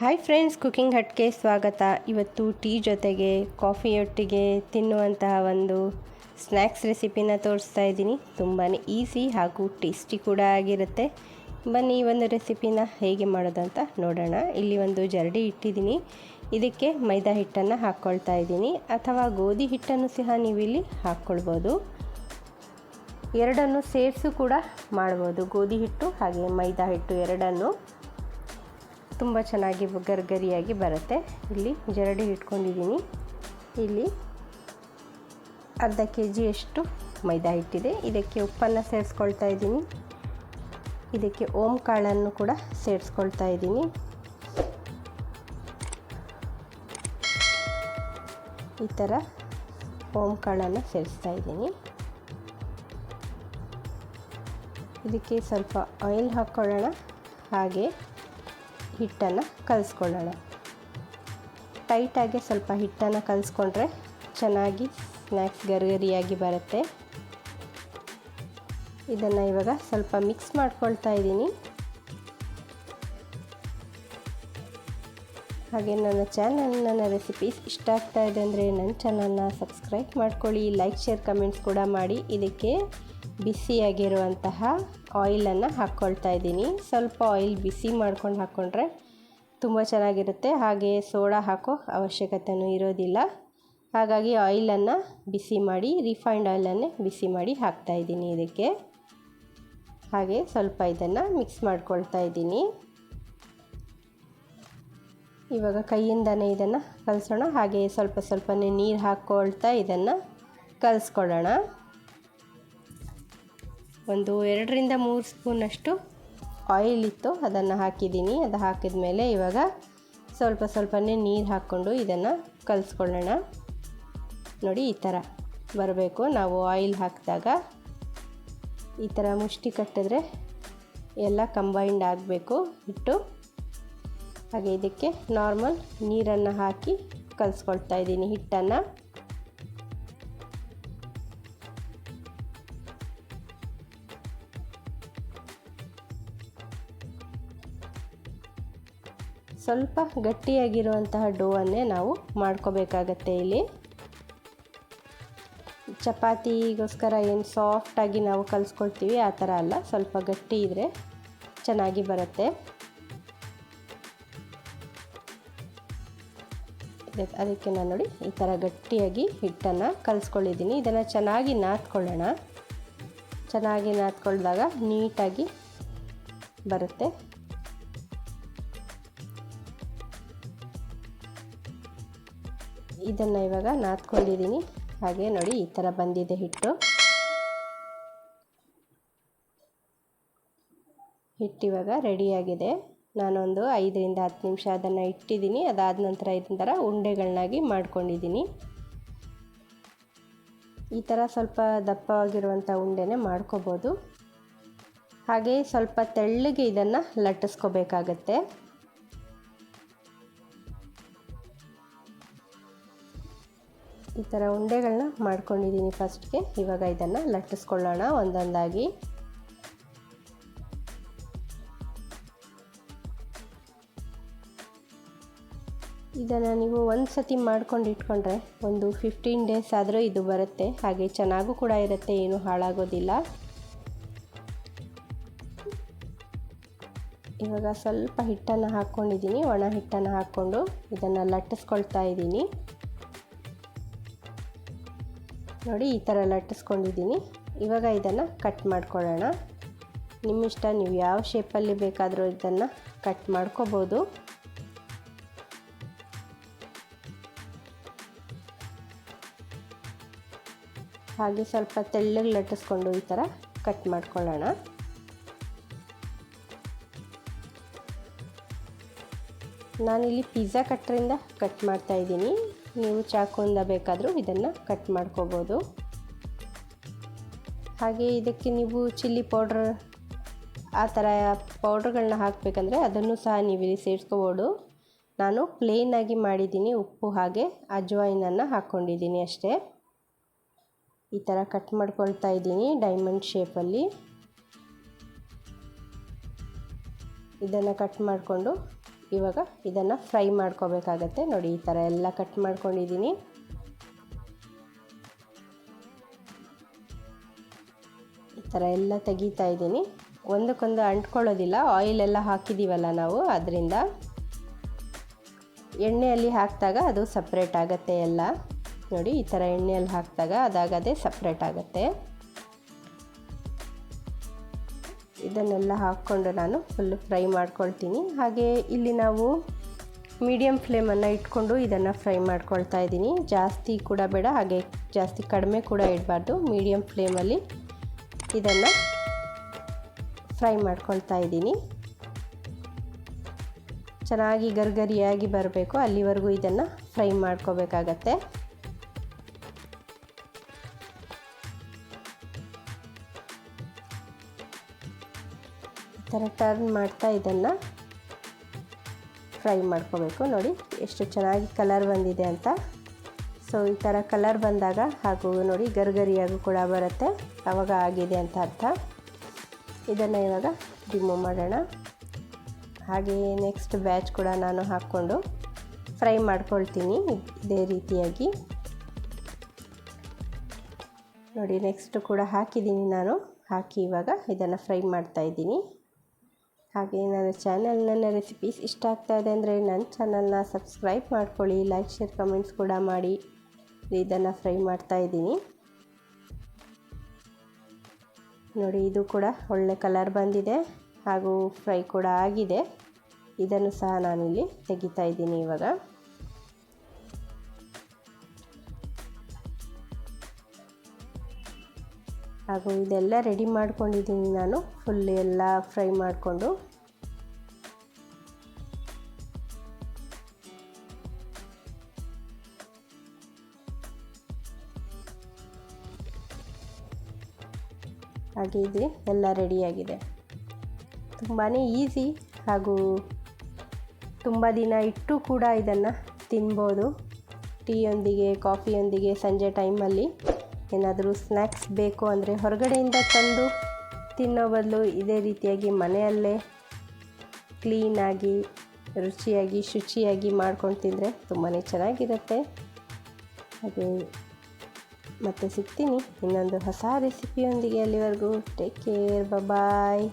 Hi friends cooking ಹಟ್ಗೆ ಸ್ವಾಗತ ಇವತ್ತು tea ಜೊತೆಗೆ ಕಾಫಿಯೊಟ್ಟಿಗೆ ತಿನ್ನುವಂತಹ ಒಂದು ಸ್ನ್ಯಾಕ್ಸ್ ರೆಸಿಪಿನ ತೋರಿಸ್ತಾ ಇದ್ದೀನಿ ತುಂಬಾ ಈಸಿ ಹಾಗೂ ಟೇಸ್ಟಿ ಕೂಡ ಆಗಿರುತ್ತೆ ಬನ್ನಿ ಈ ಒಂದು ರೆಸಿಪಿನ ಹೇಗೆ ಮಾಡೋದಂತ ನೋಡೋಣ ಇಲ್ಲಿ ಒಂದು ಜರಡಿ ಇಟ್ಟಿದ್ದೀನಿ ಇದಕ್ಕೆ ಮೈದಾ ಹಿಟ್ಟನ್ನು ಹಾಕ್ಕೊಳ್ತಾ ಇದ್ದೀನಿ ಅಥವಾ ಗೋಧಿ ಹಿಟ್ಟನ್ನು ಸಹ ನೀವು ಇಲ್ಲಿ ಹಾಕ್ಕೊಳ್ಬೋದು ಎರಡನ್ನು ಸೇರಿಸು ಕೂಡ ಮಾಡ್ಬೋದು ಗೋಧಿ ಹಿಟ್ಟು ಹಾಗೆ ಮೈದಾ ಹಿಟ್ಟು ಎರಡನ್ನು ತುಂಬ ಚೆನ್ನಾಗಿ ಗರ್ಗರಿಯಾಗಿ ಬರುತ್ತೆ. ಇಲ್ಲಿ ಜರಡಿ ಇಟ್ಕೊಂಡಿದ್ದೀನಿ. ಇಲ್ಲಿ ಅರ್ಧ ಕೆ ಜಿಯಷ್ಟು ಮೈದಾ ಹಿಟ್ಟಿದೆ. ಇದಕ್ಕೆ ಉಪ್ಪನ್ನು ಸೇರಿಸ್ಕೊಳ್ತಾ ಇದ್ದೀನಿ. ಇದಕ್ಕೆ ಓಂ ಕಾಳನ್ನು ಕೂಡ ಸೇರಿಸ್ಕೊಳ್ತಾ ಇದ್ದೀನಿ. ಈ ಥರ ಓಂ ಕಾಳನ್ನು ಸೇರಿಸ್ತಾ ಇದ್ದೀನಿ. ಇದಕ್ಕೆ ಸ್ವಲ್ಪ ಆಯಿಲ್ ಹಾಕ್ಕೊಳ್ಳೋಣ. ಹಾಗೆ ಹಿಟ್ಟನ್ನು ಕಲಿಸ್ಕೊಳ್ಳೋಣ. ಟೈಟಾಗಿ ಸ್ವಲ್ಪ ಹಿಟ್ಟನ್ನು ಕಲಿಸ್ಕೊಂಡ್ರೆ ಚೆನ್ನಾಗಿ ಸ್ನ್ಯಾಕ್ಸ್ ಗರಿಗರಿಯಾಗಿ ಬರುತ್ತೆ. ಇದನ್ನು ಇವಾಗ ಸ್ವಲ್ಪ ಮಿಕ್ಸ್ ಮಾಡ್ಕೊಳ್ತಾ ಇದ್ದೀನಿ. ಹಾಗೆ ನನ್ನ ಚಾನಲ್, ನನ್ನ ರೆಸಿಪೀಸ್ ಇಷ್ಟ ಆಗ್ತಾ ಇದೆ ಅಂದರೆ ನನ್ನ ಚಾನಲ್ನ ಸಬ್ಸ್ಕ್ರೈಬ್ ಮಾಡ್ಕೊಳ್ಳಿ, ಲೈಕ್, ಶೇರ್, ಕಮೆಂಟ್ಸ್ ಕೂಡ ಮಾಡಿ. ಇದಕ್ಕೆ ಬಿಸಿಯಾಗಿರುವಂತಹ ಆಯಿಲನ್ನು ಹಾಕ್ಕೊಳ್ತಾ ಇದ್ದೀನಿ. ಸ್ವಲ್ಪ ಆಯಿಲ್ ಬಿಸಿ ಮಾಡ್ಕೊಂಡು ಹಾಕ್ಕೊಂಡ್ರೆ ತುಂಬ ಚೆನ್ನಾಗಿರುತ್ತೆ. ಹಾಗೆ ಸೋಡಾ ಹಾಕೋ ಅವಶ್ಯಕತೆಯೂ ಇರೋದಿಲ್ಲ. ಹಾಗಾಗಿ ಆಯಿಲನ್ನು ಬಿಸಿ ಮಾಡಿ ರಿಫೈಂಡ್ ಆಯಿಲನ್ನೇ ಬಿಸಿ ಮಾಡಿ ಹಾಕ್ತಾ ಇದ್ದೀನಿ ಇದಕ್ಕೆ. ಹಾಗೆ ಸ್ವಲ್ಪ ಇದನ್ನು ಮಿಕ್ಸ್ ಮಾಡ್ಕೊಳ್ತಾ ಇದ್ದೀನಿ. ಇವಾಗ ಕೈಯಿಂದನೇ ಇದನ್ನು ಕಲಿಸೋಣ. ಹಾಗೆ ಸ್ವಲ್ಪ ಸ್ವಲ್ಪನೇ ನೀರು ಹಾಕ್ಕೊಳ್ತಾ ಇದನ್ನು ಕಲಿಸ್ಕೊಳ್ಳೋಣ. ಒಂದು ಎರಡರಿಂದ ಮೂರು ಸ್ಪೂನಷ್ಟು ಆಯಿಲ್ ಇತ್ತು, ಅದನ್ನು ಹಾಕಿದ್ದೀನಿ. ಅದು ಹಾಕಿದ ಮೇಲೆ ಇವಾಗ ಸ್ವಲ್ಪ ಸ್ವಲ್ಪನೇ ನೀರು ಹಾಕ್ಕೊಂಡು ಇದನ್ನು ಕಲಿಸ್ಕೊಳ್ಳೋಣ. ನೋಡಿ, ಈ ಥರ ಬರಬೇಕು. ನಾವು ಆಯಿಲ್ ಹಾಕಿದಾಗ ಈ ಥರ ಮುಷ್ಟಿ ಕಟ್ಟಿದ್ರೆ ಎಲ್ಲ ಕಂಬೈಂಡ್ ಆಗಬೇಕು. ಹಿಟ್ಟು ಹಾಗೆ ಇದಕ್ಕೆ ನಾರ್ಮಲ್ ನೀರನ್ನು ಹಾಕಿ ಕಲಿಸ್ಕೊಳ್ತಾ ಇದ್ದೀನಿ ಹಿಟ್ಟನ್ನು. ಸ್ವಲ್ಪ ಗಟ್ಟಿಯಾಗಿರುವಂತಹ ಡೋವನ್ನೇ ನಾವು ಮಾಡ್ಕೋಬೇಕಾಗತ್ತೆ ಇಲ್ಲಿ. ಚಪಾತಿಗೋಸ್ಕರ ಏನು ಸಾಫ್ಟಾಗಿ ನಾವು ಕಲಿಸ್ಕೊಳ್ತೀವಿ, ಆ ಥರ ಅಲ್ಲ. ಸ್ವಲ್ಪ ಗಟ್ಟಿ ಇದ್ದರೆ ಚೆನ್ನಾಗಿ ಬರುತ್ತೆ. ಅದಕ್ಕೆ ನಾನು ನೋಡಿ ಈ ಥರ ಗಟ್ಟಿಯಾಗಿ ಹಿಟ್ಟನ್ನು ಕಲಿಸ್ಕೊಂಡಿದ್ದೀನಿ ಇದನ್ನು ಚೆನ್ನಾಗಿ ನಾದ್ಕೊಳ್ಳೋಣ. ಚೆನ್ನಾಗಿ ನಾದ್ಕೊಳ್ದಾಗ ನೀಟಾಗಿ ಬರುತ್ತೆ. ಇದನ್ನು ಇವಾಗ ನಾದ್ಕೊಂಡಿದ್ದೀನಿ ಹಾಗೆ ನೋಡಿ, ಈ ಥರ ಬಂದಿದೆ ಹಿಟ್ಟು. ಹಿಟ್ಟಿವಾಗ ರೆಡಿಯಾಗಿದೆ ನಾನೊಂದು ಐದರಿಂದ ಹತ್ತು ನಿಮಿಷ ಅದನ್ನು ಇಟ್ಟಿದ್ದೀನಿ ಅದಾದ ನಂತರ ಇದನ್ನ ಥರ ಉಂಡೆಗಳನ್ನಾಗಿ ಮಾಡ್ಕೊಂಡಿದ್ದೀನಿ ಈ ಥರ ಸ್ವಲ್ಪ ದಪ್ಪವಾಗಿರುವಂಥ ಉಂಡೆನೇ ಮಾಡ್ಕೋಬೋದು. ಹಾಗೆ ಸ್ವಲ್ಪ ತೆಳ್ಳಗೆ ಇದನ್ನು ಲಟ್ಟಿಸ್ಕೋಬೇಕಾಗತ್ತೆ. ಈ ಥರ ಉಂಡೆಗಳನ್ನ ಮಾಡ್ಕೊಂಡಿದ್ದೀನಿ ಫಸ್ಟ್ಗೆ. ಇವಾಗ ಇದನ್ನು ಲಟ್ಟಿಸ್ಕೊಳ್ಳೋಣ ಒಂದೊಂದಾಗಿ. ಇದನ್ನು ನೀವು ಒಂದು ಸತಿ ಮಾಡ್ಕೊಂಡು ಇಟ್ಕೊಂಡ್ರೆ ಒಂದು ಫಿಫ್ಟೀನ್ ಡೇಸ್ ಆದರೂ ಇದು ಬರುತ್ತೆ. ಹಾಗೆ ಚೆನ್ನಾಗೂ ಕೂಡ ಇರುತ್ತೆ, ಏನು ಹಾಳಾಗೋದಿಲ್ಲ. ಇವಾಗ ಸ್ವಲ್ಪ ಹಿಟ್ಟನ್ನು ಹಾಕ್ಕೊಂಡಿದ್ದೀನಿ, ಒಣ ಹಿಟ್ಟನ್ನು ಹಾಕ್ಕೊಂಡು ಇದನ್ನು ಲಟ್ಟಿಸ್ಕೊಳ್ತಾ ಇದ್ದೀನಿ. ನೋಡಿ ಈ ಥರ ಲಟ್ಟಿಸ್ಕೊಂಡಿದ್ದೀನಿ. ಇವಾಗ ಇದನ್ನು ಕಟ್ ಮಾಡ್ಕೊಳ್ಳೋಣ. ನಿಮ್ಮಿಷ್ಟ ನೀವು ಯಾವ ಶೇಪಲ್ಲಿ ಬೇಕಾದರೂ ಇದನ್ನು ಕಟ್ ಮಾಡ್ಕೋಬೋದು. ಹಾಗೆ ಸ್ವಲ್ಪ ತೆಳ್ಳಗೆ ಲಟ್ಟಿಸ್ಕೊಂಡು ಈ ಥರ ಕಟ್ ಮಾಡ್ಕೊಳ್ಳೋಣ. ನಾನಿಲ್ಲಿ ಪಿಜ್ಜಾ ಕಟ್ರಿಂದ ಕಟ್ ಮಾಡ್ತಾ ಇದ್ದೀನಿ. ನೀವು ಚಾಕುವಿಂದ ಬೇಕಾದರೂ ಇದನ್ನು ಕಟ್ ಮಾಡ್ಕೋಬೋದು. ಹಾಗೆ ಇದಕ್ಕೆ ನೀವು ಚಿಲ್ಲಿ ಪೌಡ್ರ್ ಆ ಥರ ಪೌಡ್ರ್ಗಳನ್ನ ಹಾಕಬೇಕಂದ್ರೆ ಅದನ್ನು ಸಹ ನೀವು ಇಲ್ಲಿ ಸೇರಿಸ್ಕೋಬೋದು. ನಾನು ಪ್ಲೇನಾಗಿ ಮಾಡಿದ್ದೀನಿ ಉಪ್ಪು ಹಾಗೆ ಅಜ್ವಾಯಿನನ್ನು ಹಾಕ್ಕೊಂಡಿದ್ದೀನಿ ಅಷ್ಟೇ. ಈ ಥರ ಕಟ್ ಮಾಡ್ಕೊಳ್ತಾ ಇದ್ದೀನಿ ಡೈಮಂಡ್ ಶೇಪಲ್ಲಿ ಇದನ್ನು ಕಟ್ ಮಾಡಿಕೊಂಡು ಇವಾಗ ಇದನ್ನು ಫ್ರೈ ಮಾಡ್ಕೋಬೇಕಾಗತ್ತೆ. ನೋಡಿ, ಈ ಥರ ಎಲ್ಲ ಕಟ್ ಮಾಡ್ಕೊಂಡಿದ್ದೀನಿ. ಈ ಥರ ಎಲ್ಲ ತೆಗಿತಾ ಇದ್ದೀನಿ. ಒಂದಕ್ಕೊಂದು ಅಂಟ್ಕೊಳ್ಳೋದಿಲ್ಲ. ಆಯಿಲ್ ಎಲ್ಲ ಹಾಕಿದ್ದೀವಲ್ಲ ನಾವು, ಅದರಿಂದ ಎಣ್ಣೆಯಲ್ಲಿ ಹಾಕಿದಾಗ ಅದು ಸಪ್ರೇಟ್ ಆಗುತ್ತೆ ಎಲ್ಲ. ನೋಡಿ, ಈ ಥರ ಎಣ್ಣೆಯಲ್ಲಿ ಹಾಕಿದಾಗ ಅದಾಗದೇ ಸಪ್ರೇಟ್ ಆಗುತ್ತೆ. ಇದನ್ನೆಲ್ಲ ಹಾಕ್ಕೊಂಡು ನಾನು ಫುಲ್ಲು ಫ್ರೈ ಮಾಡ್ಕೊಳ್ತೀನಿ. ಹಾಗೆ ಇಲ್ಲಿ ನಾವು ಮೀಡಿಯಮ್ ಫ್ಲೇಮನ್ನು ಇಟ್ಕೊಂಡು ಇದನ್ನು ಫ್ರೈ ಮಾಡ್ಕೊಳ್ತಾ ಇದ್ದೀನಿ. ಜಾಸ್ತಿ ಕೂಡ ಬೇಡ, ಹಾಗೆ ಜಾಸ್ತಿ ಕಡಿಮೆ ಕೂಡ ಇಡಬಾರ್ದು. ಮೀಡಿಯಮ್ ಫ್ಲೇಮಲ್ಲಿ ಇದನ್ನು ಫ್ರೈ ಮಾಡ್ಕೊಳ್ತಾ ಇದ್ದೀನಿ. ಚೆನ್ನಾಗಿ ಗರ್ಗರಿಯಾಗಿ ಬರಬೇಕು. ಅಲ್ಲಿವರೆಗೂ ಇದನ್ನು ಫ್ರೈ ಮಾಡ್ಕೋಬೇಕಾಗತ್ತೆ. ಥರ ಟರ್ನ್ ಮಾಡ್ತಾ ಇದನ್ನು ಫ್ರೈ ಮಾಡ್ಕೋಬೇಕು. ನೋಡಿ, ಎಷ್ಟು ಚೆನ್ನಾಗಿ ಕಲರ್ ಬಂದಿದೆ ಅಂತ. ಸೊ ಈ ಥರ ಕಲರ್ ಬಂದಾಗ ಹಾಗೂ ನೋಡಿ, ಗರ್ಗರಿಯಾಗೂ ಕೂಡ ಬರುತ್ತೆ. ಆವಾಗ ಆಗಿದೆ ಅಂತ ಅರ್ಥ. ಇದನ್ನು ಇವಾಗ ರಿಮೂವ್ ಮಾಡೋಣ. ಹಾಗೆ ನೆಕ್ಸ್ಟ್ ಬ್ಯಾಚ್ ಕೂಡ ನಾನು ಹಾಕ್ಕೊಂಡು ಫ್ರೈ ಮಾಡ್ಕೊಳ್ತೀನಿ ಇದೇ ರೀತಿಯಾಗಿ. ನೋಡಿ ನೆಕ್ಸ್ಟ್ ಕೂಡ ಹಾಕಿದ್ದೀನಿ ನಾನು. ಹಾಕಿ ಇವಾಗ ಇದನ್ನು ಫ್ರೈ ಮಾಡ್ತಾ ಇದ್ದೀನಿ. ಹಾಗೆ ನನ್ನ ಚಾನಲ್ ನನ್ನ ರೆಸಿಪೀಸ್ ಇಷ್ಟ ಆಗ್ತಾ ಇದೆ ಅಂದರೆ ನನ್ನ ಚಾನಲ್ನ ಸಬ್ಸ್ಕ್ರೈಬ್ ಮಾಡ್ಕೊಳ್ಳಿ ಲೈಕ್ ಶೇರ್ ಕಮೆಂಟ್ಸ್ ಕೂಡ ಮಾಡಿ. ಇದನ್ನು ಫ್ರೈ ಮಾಡ್ತಾ ಇದ್ದೀನಿ. ನೋಡಿ, ಇದು ಕೂಡ ಒಳ್ಳೆ ಕಲರ್ ಬಂದಿದೆ ಹಾಗೂ ಫ್ರೈ ಕೂಡ ಆಗಿದೆ. ಇದನ್ನು ಸಹ ನಾನಿಲ್ಲಿ ತೆಗಿತಾ ಇದ್ದೀನಿ ಇವಾಗ. ಹಾಗೂ ಇದೆಲ್ಲ ರೆಡಿ ಮಾಡ್ಕೊಂಡಿದ್ದೀನಿ ನಾನು. ಫುಲ್ ಎಲ್ಲ ಫ್ರೈ ಮಾಡಿಕೊಂಡು. ಹಾಗೆ ಇದೆ. ಎಲ್ಲ ರೆಡಿಯಾಗಿದೆ ತುಂಬಾ ಈಸಿ ಹಾಗೂ ತುಂಬ ದಿನ ಇಟ್ಟು ಕೂಡ ಇದನ್ನು ತಿನ್ಬೋದು. ಟೀಯೊಂದಿಗೆ ಕಾಫಿಯೊಂದಿಗೆ ಸಂಜೆ ಟೈಮಲ್ಲಿ ಏನಾದರೂ ಸ್ನ್ಯಾಕ್ಸ್ ಬೇಕು ಅಂದರೆ ಹೊರಗಡೆಯಿಂದ ತಂದು ತಿನ್ನೋ ಬದಲು ಇದೇ ರೀತಿಯಾಗಿ ಮನೆಯಲ್ಲೇ ಕ್ಲೀನಾಗಿ, ರುಚಿಯಾಗಿ, ಶುಚಿಯಾಗಿ ಮಾಡ್ಕೊಂಡು ತಿಂದರೆ ತುಂಬಾ ಚೆನ್ನಾಗಿರುತ್ತೆ. ಹಾಗೆ ಮತ್ತೆ ಸಿಗ್ತೀನಿ ಇನ್ನೊಂದು ಹೊಸ ರೆಸಿಪಿಯೊಂದಿಗೆ ಅಲ್ಲಿವರೆಗೂ. Take care bye